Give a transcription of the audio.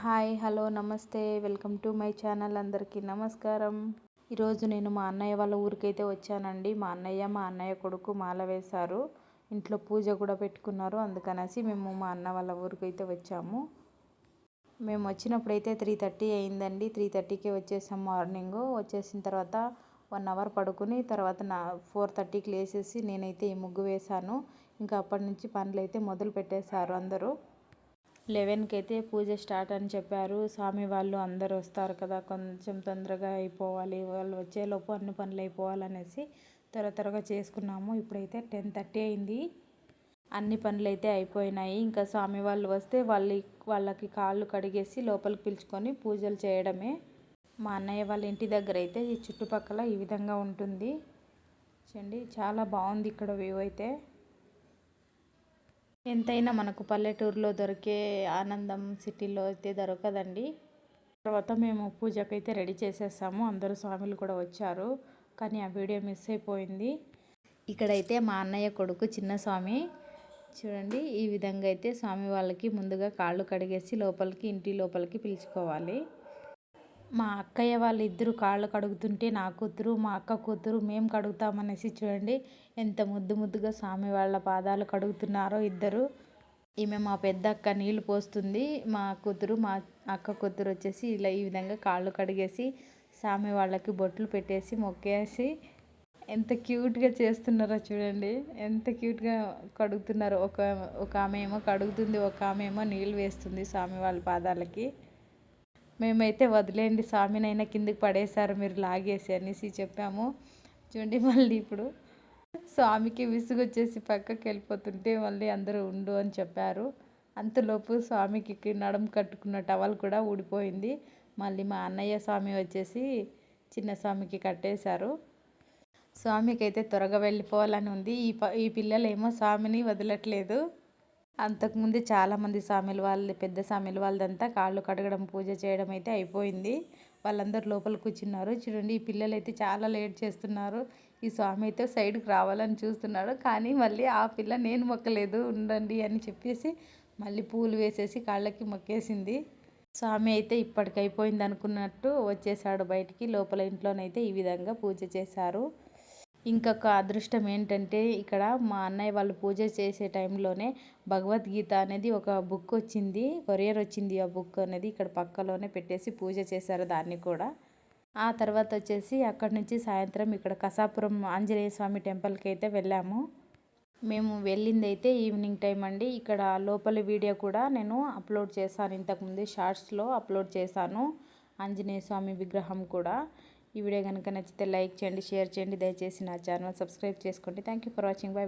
Hi hello నమస్తే. Welcome to my channel. అందరికీ నమస్కారం. ఈరోజు నేను మా అన్నయ్య వాళ్ళ ఊరికైతే వచ్చానండి. మా అన్నయ్య మా అన్నయ్య కొడుకు మాల వేశారు. ఇంట్లో పూజ కూడా పెట్టుకున్నారు. అందుకనేసి మేము మా అన్న వాళ్ళ ఊరికైతే వచ్చాము. మేము వచ్చినప్పుడైతే త్రీ థర్టీ అయిందండి. త్రీ థర్టీకే వచ్చేసాం మార్నింగ్. వచ్చేసిన తర్వాత వన్ అవర్ పడుకుని తర్వాత నా ఫోర్ థర్టీకి లేసేసి నేనైతే ఈ ముగ్గు వేశాను. ఇంకా అప్పటి నుంచి పనులు అయితే మొదలు పెట్టేశారు అందరూ. లెవెన్కి అయితే పూజ స్టార్ట్ అని చెప్పారు. స్వామి వాళ్ళు అందరు వస్తారు కదా కొంచెం తొందరగా అయిపోవాలి. వాళ్ళు వచ్చేలోపు అన్ని పనులు అయిపోవాలనేసి త్వర త్వరగా చేసుకున్నాము. ఇప్పుడైతే టెన్ థర్టీ అయింది. అన్ని పనులు అయితే అయిపోయినాయి. ఇంకా స్వామి వాళ్ళు వస్తే వాళ్ళ వాళ్ళకి కాళ్ళు కడిగేసి లోపలికి పిలుచుకొని పూజలు చేయడమే. మా అన్నయ్య వాళ్ళ ఇంటి దగ్గర అయితే ఈ చుట్టుపక్కల ఈ విధంగా ఉంటుంది. చూడండి చాలా బాగుంది ఇక్కడ వ్యూ అయితే. ఎంతైనా మనకు పల్లెటూరులో దొరికే ఆనందం సిటీలో అయితే దొరకదండి. తర్వాత మేము పూజకైతే రెడీ చేసేసాము. అందరూ స్వామిలు కూడా వచ్చారు. కానీ ఆ వీడియో మిస్ అయిపోయింది. ఇక్కడైతే మా అన్నయ్య కొడుకు చిన్న స్వామి. చూడండి ఈ విధంగా అయితే స్వామి వాళ్ళకి ముందుగా కాళ్ళు కడిగేసి లోపలికి ఇంటి లోపలికి పిలుచుకోవాలి. మా అక్కయ్య వాళ్ళు ఇద్దరు కాళ్ళు కడుగుతుంటే నా కూతురు మా అక్క కూతురు మేము కడుగుతామనేసి చూడండి ఎంత ముద్దు ముద్దుగా స్వామి వాళ్ళ పాదాలు కడుగుతున్నారో ఇద్దరు. ఈమె మా పెద్ద అక్క నీళ్ళు పోస్తుంది మా కూతురు మా అక్క కూతురు వచ్చేసి ఇలా ఈ విధంగా కాళ్ళు కడిగేసి స్వామి వాళ్ళకి బొట్లు పెట్టేసి మొక్కేసి ఎంత క్యూట్గా చేస్తున్నారో చూడండి. ఎంత క్యూట్గా కడుగుతున్నారో. ఒక ఒక ఆమె ఏమో కడుగుతుంది ఒక ఆమె ఏమో నీళ్ళు వేస్తుంది స్వామి వాళ్ళ పాదాలకి. మేమైతే వదిలేండి స్వామినైనా కిందికి పడేశారు మీరు లాగేసి అనేసి చెప్పాము. చూడండి మళ్ళీ ఇప్పుడు. స్వామికి విసుగు వచ్చేసి పక్కకి వెళ్ళిపోతుంటే మళ్ళీ అందరూ ఉండు అని చెప్పారు. అంతలోపు స్వామికి నడుం కట్టుకున్న టవల్ కూడా ఊడిపోయింది. మళ్ళీ మా అన్నయ్య స్వామి వచ్చేసి చిన్న స్వామికి కట్టేశారు. స్వామికి అయితే త్వరగా వెళ్ళిపోవాలని ఉంది. ఈ ప ఈ పిల్లలేమో స్వామిని వదలట్లేదు. అంతకుముందు చాలామంది సామెల వాళ్ళ పెద్ద సామెల వాళ్ళదంతా కాళ్ళు కడగడం పూజ చేయడం అయితే అయిపోయింది. వాళ్ళందరూ లోపల కూర్చున్నారు. చూడండి ఈ పిల్లలు అయితే చాలా లేట్ చేస్తున్నారు. ఈ స్వామి అయితే సైడ్కి రావాలని చూస్తున్నాడు. కానీ మళ్ళీ ఆ పిల్ల నేను మొక్కలేదు ఉండండి అని చెప్పేసి మళ్ళీ పూలు వేసేసి కాళ్ళకి మొక్కేసింది. స్వామి అయితే ఇప్పటికైపోయింది అనుకున్నట్టు వచ్చేసాడు బయటికి. లోపల ఇంట్లోనైతే ఈ విధంగా పూజ చేశారు. ఇంకొక అదృష్టం ఏంటంటే ఇక్కడ మా అన్నయ్య వాళ్ళు పూజ చేసే టైంలోనే భగవద్గీత అనేది ఒక బుక్ వచ్చింది. కొరియర్ వచ్చింది ఆ బుక్ అనేది ఇక్కడ పక్కలోనే పెట్టేసి పూజ చేశారు దాన్ని కూడా. ఆ తర్వాత వచ్చేసి అక్కడి నుంచి సాయంత్రం ఇక్కడ కసాపురం ఆంజనేయ స్వామి టెంపుల్కి అయితే వెళ్ళాము. మేము వెళ్ళింది అయితే ఈవినింగ్ టైం అండి. ఇక్కడ లోపల వీడియో కూడా నేను అప్లోడ్ చేశాను. ఇంతకుముందు షార్ట్స్లో అప్లోడ్ చేశాను. ఆంజనేయ స్వామి విగ్రహం కూడా. ఈ వీడియో కనుక నచ్చితే లైక్ చేయండి షేర్ చేయండి. దయచేసి నా ఛానల్ సబ్స్క్రైబ్ చేసుకోండి. Thank you for watching bye